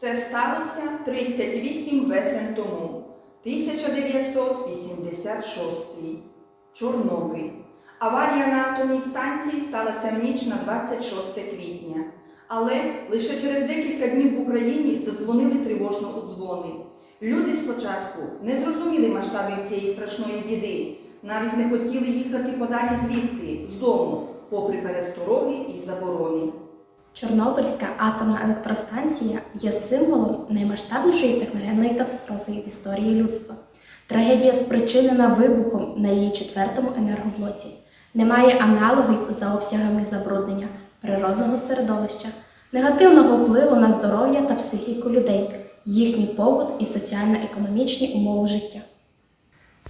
Це сталося 38 весен тому, 1986. Чорнобиль. Аварія на атомній станції сталася в ніч на 26 квітня. Але лише через декілька днів в Україні задзвонили тривожно у дзвони. Люди спочатку не зрозуміли масштабів цієї страшної біди, навіть не хотіли їхати подалі звідти, з дому, попри перестороги і заборони. Чорнобильська атомна електростанція є символом наймасштабнішої техногенної катастрофи в історії людства. Трагедія спричинена вибухом на її четвертому енергоблоці. Немає аналогів за обсягами забруднення природного середовища, негативного впливу на здоров'я та психіку людей, їхній побут і соціально-економічні умови життя.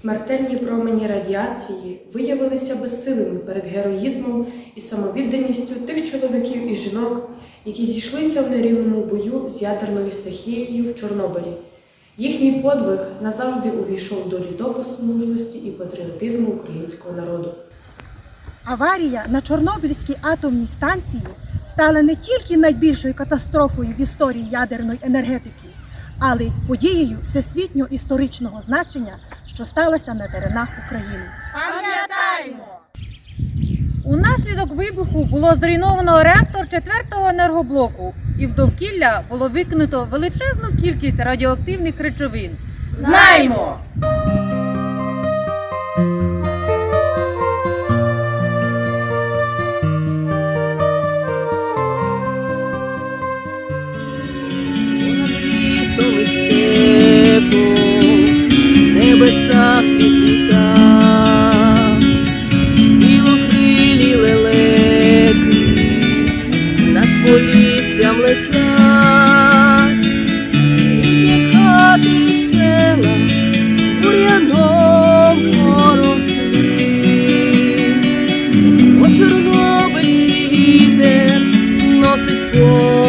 Смертельні промені радіації виявилися безсилими перед героїзмом і самовідданістю тих чоловіків і жінок, які зійшлися в нерівному бою з ядерною стихією в Чорнобилі. Їхній подвиг назавжди увійшов до літопису мужності і патріотизму українського народу. Аварія на Чорнобильській атомній станції стала не тільки найбільшою катастрофою в історії ядерної енергетики, але й подією всесвітнього історичного значення, що сталося на теренах України. Унаслідок вибуху було зруйновано реактор 4-го енергоблоку, і в довкілля було викинуто величезну кількість радіоактивних речовин. Знаймо! Села бур'яном поросли. О чорнобильський вітер носить попіл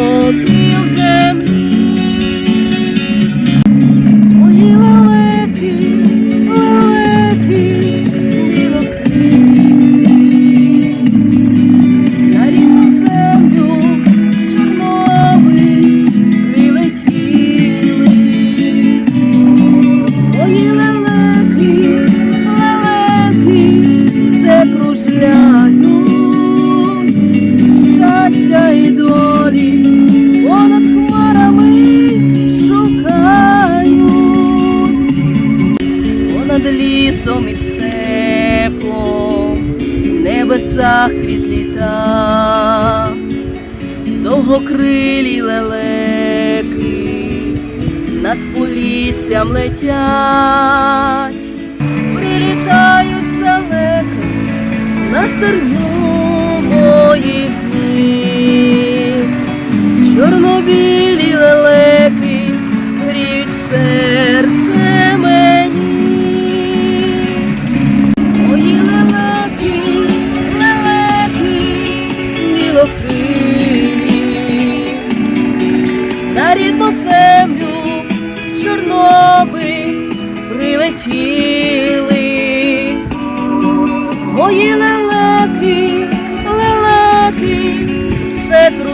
лісом і степом, в небесах крізь літа, довгокрилі лелеки над поліссям летять, прилітають здалека на стерню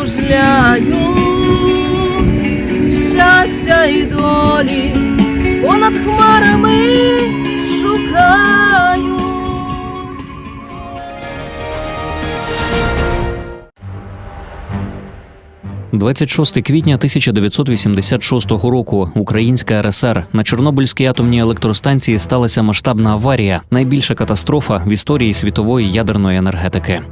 все щастя і долі понад хмарами шукають. 26 квітня 1986 року Українська РСР на Чорнобильській атомній електростанції сталася масштабна аварія, найбільша катастрофа в історії світової ядерної енергетики.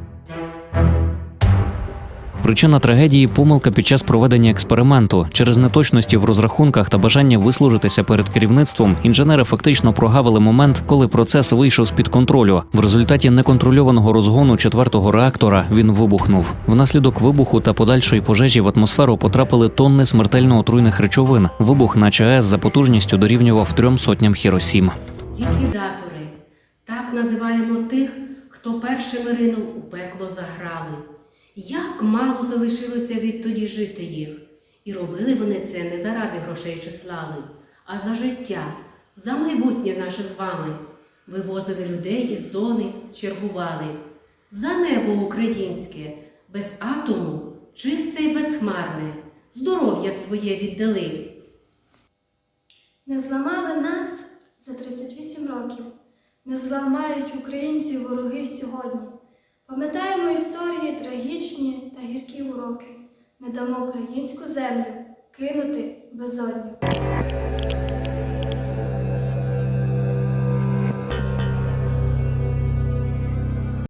Причина трагедії помилка під час проведення експерименту. Через неточності в розрахунках та бажання вислужитися перед керівництвом інженери фактично прогавили момент, коли процес вийшов з під контролю. В результаті неконтрольованого розгону четвертого реактора він вибухнув. Внаслідок вибуху та подальшої пожежі в атмосферу потрапили тонни смертельно отруйних речовин. Вибух на ЧАЕС за потужністю дорівнював трьом сотням Хіросім. Ліквідатори. Так називаємо тих, хто першими ринув у пекло заграли. Як мало залишилося відтоді жити їх. І робили вони це не заради грошей чи слави, а за життя, за майбутнє наше з вами. Вивозили людей із зони, чергували. За небо українське, без атому, чисте й безхмарне, здоров'я своє віддали. Не зламали нас за 38 років, не зламають українці вороги сьогодні. Пам'ятаємо історії трагічні та гіркі уроки. Не дамо українську землю кинути безодню.